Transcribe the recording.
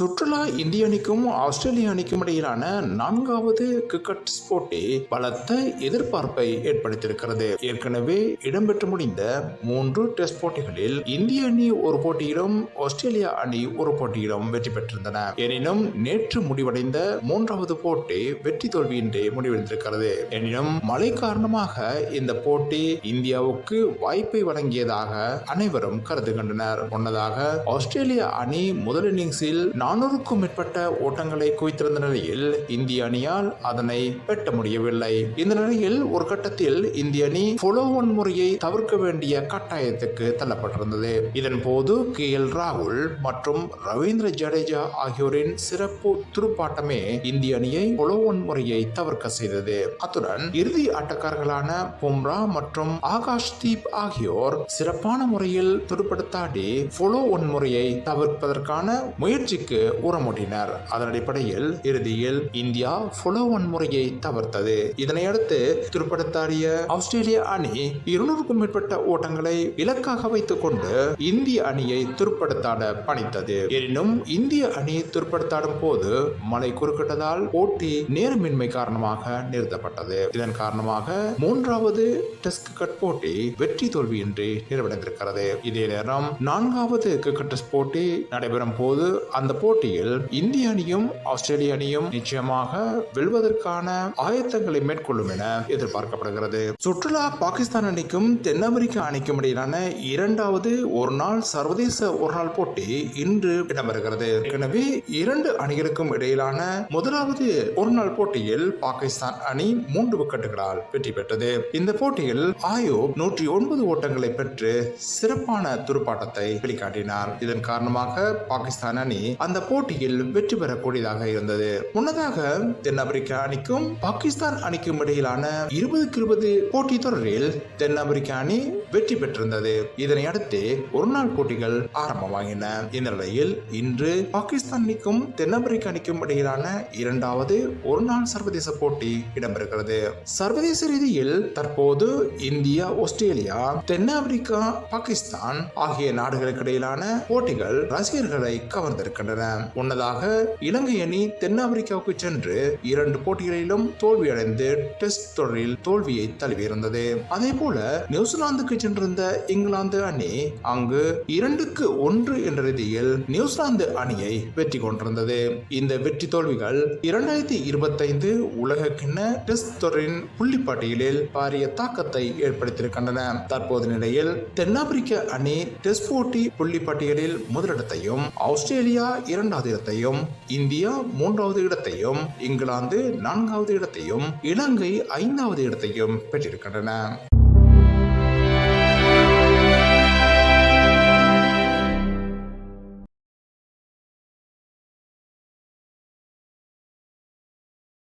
சுற்றுலா இந்திய அணிக்கும் ஆஸ்திரேலிய அணிக்கும் இடையிலான நான்காவது கிரிக்கெட் போட்டி பலத்த எதிர்பார்ப்பை ஏற்படுத்தியிருக்கிறது. ஏற்கனவே இடம்பெற்று முடிந்த மூன்று டெஸ்ட் போட்டிகளில் இந்திய அணி ஒரு போட்டியிலும் ஆஸ்திரேலியா அணி ஒரு போட்டியிலும் வெற்றி பெற்றிருந்தன. எனினும் நேற்று முடிவடைந்த மூன்றாவது போட்டி வெற்றி தோல்வியின்றி முடிவடைந்திருக்கிறது. எனினும் மழை காரணமாக இந்த போட்டி இந்தியாவுக்கு வாய்ப்பை வழங்கியதாக அனைவரும் கருதுகின்றனர். முன்னதாக ஆஸ்திரேலிய அணி முதல் இன்னிங்ஸில் நானூறுக்கும் மேற்பட்ட ஓட்டங்களை குவித்திருந்த நிலையில் இந்திய அணியால் அதனை வெட்ட முடியவில்லை. இந்த நிலையில் ஒரு கட்டத்தில் இந்திய அணி follow ஒன் முறையை தவிர்க்க வேண்டிய கட்டாயத்துக்கு தள்ளப்பட்டிருந்தது. இதன் போது கே. எல். ராகுல் மற்றும் ரவீந்திர ஜடேஜா ஆகியோரின் சிறப்பு துடுப்பாட்டமே இந்திய அணியை follow முறையை தவிர்க்க செய்தது. அத்துடன் இறுதி ஆட்டக்காரர்களான பும்ரா மற்றும் ஆகாஷ் தீப் ஆகியோர் சிறப்பான முறையில் துடுப்படுத்தாடி ஃபாலோ ஒன் முறையை தவிர்ப்பதற்கான முயற்சிக்கு உரமூட்டினர். அதன் அடிப்படையில் இறுதியில் இந்தியா ஃபாலோ ஒன் முறையை தவிர்த்தது. இதனையடுத்து துடுப்படுத்தாடிய ஆஸ்திரேலிய அணி இருநூறுக்கும் மேற்பட்ட ஓட்டங்களை இலக்காக வைத்துக் கொண்டு இந்திய அணியை துருப்படுத்தாட பணித்தது. எனினும் இந்திய அணி துருப்படுத்தாடும் போது மழை குறுக்கிட்டதால் போட்டி நேரமின்மை காரணமாக நிறுத்தப்பட்டது. இதன் காரணமாக மூன்றாவது டெஸ்ட் கிரிக்கெட் போட்டி வெற்றி தோல்வியின்றி நிறைவடைந்திருக்கிறது. இதே நேரம் நான்காவது கிரிக்கெட் டெஸ்ட் போட்டி நடைபெறும் போது அந்த போட்டியில் இந்திய அணியும் ஆஸ்திரேலிய அணியும் நிச்சயமாக வெல்வதற்கான ஆயத்தங்களை மேற்கொள்ளும் என எதிர்பார்க்கப்படுகிறது. சுற்றுலா பாகிஸ்தான் அணிக்கும் தென் அமெரிக்க அணிக்கும் இடையிலான இரண்டாவது ஒரு நாள் சர்வதேச ஒரு நாள் போட்டி இன்று இடம்பெறுகிறது. எனவே இரண்டு அணிகளுக்கும் இடையிலான முதலாவது ஒரு நாள் போட்டியில் பாகிஸ்தான் அணி மூன்று விக்கெட்டுகளால் வெற்றி பெற்றது. இந்த போட்டியில் ஆயோப் நூற்றி ஒன்பது ஓட்டங்களை பெற்று சிறப்பான துடுப்பாட்டத்தை வெளிக்காட்டினார். இதன் காரணமாக பாகிஸ்தான் அணி அந்த போட்டியில் வெற்றி பெறக்கூடியதாக இருந்தது. முன்னதாக தென் அணிக்கும் பாகிஸ்தான் அணிக்கும் இடையிலான இருபதுக்கு இருபது போட்டி தொடரில் தென் அணி வெற்றி பெற்றிருந்தது. இதனை அடுத்து ஒரு நாள் போட்டிகள் ஆரம்பமாகின. இந்த நிலையில் இன்று பாகிஸ்தான் அணிக்கும் தென் அணிக்கும் இடையிலான இரண்டாவது ஒரு நாள் சர்வதேச போட்டி இடம்பெறுகிறது. சர்வதேச ரீதியில் தற்போது இந்தியா ஆஸ்திரேலியா தென் ஆப்பிரிக்கா பாகிஸ்தான் ஆகிய நாடுகளுக்கு இடையிலான போட்டிகள் ரசிகர்களை கவர்ந்திருக்கின்றன. முன்னதாக இலங்கை அணி தென்னாப்பிரிக்காவுக்கு சென்று இரண்டு போட்டிகளிலும் தோல்வியடைந்து டெஸ்ட் தொடரில் தோல்வியை தழுவியிருந்தது. அதே போல நியூசிலாந்துக்கு சென்றிருந்த இங்கிலாந்து அணி அங்கு இரண்டுக்கு ஒன்று என்ற ரீதியில் நியூசிலாந்து அணியை வெற்றி கொண்டிருந்தது. இந்த வெற்றி தோல்விகள் இரண்டாயிரத்தி இருபத்தைந்து உலக கிண்ண டெஸ்ட் தொடரின் புள்ளிப்பட்டியலில் பாரிய தாக்கத்தை ஏற்படுத்தியிருக்கின்றன. தற்போது நிலையில் தென்னாப்பிரிக்க அணி டெஸ்ட் போட்டி புள்ளிப்பட்டியலில் முதலிடத்தையும் ஆஸ்திரேலியா இரண்டாவது இடத்தையும் இந்தியா மூன்றாவது இடத்தையும் இங்கிலாந்து நான்காவது இடத்தையும் இலங்கை ஐந்தாவது இடத்தையும் பெற்றிருக்கின்றன.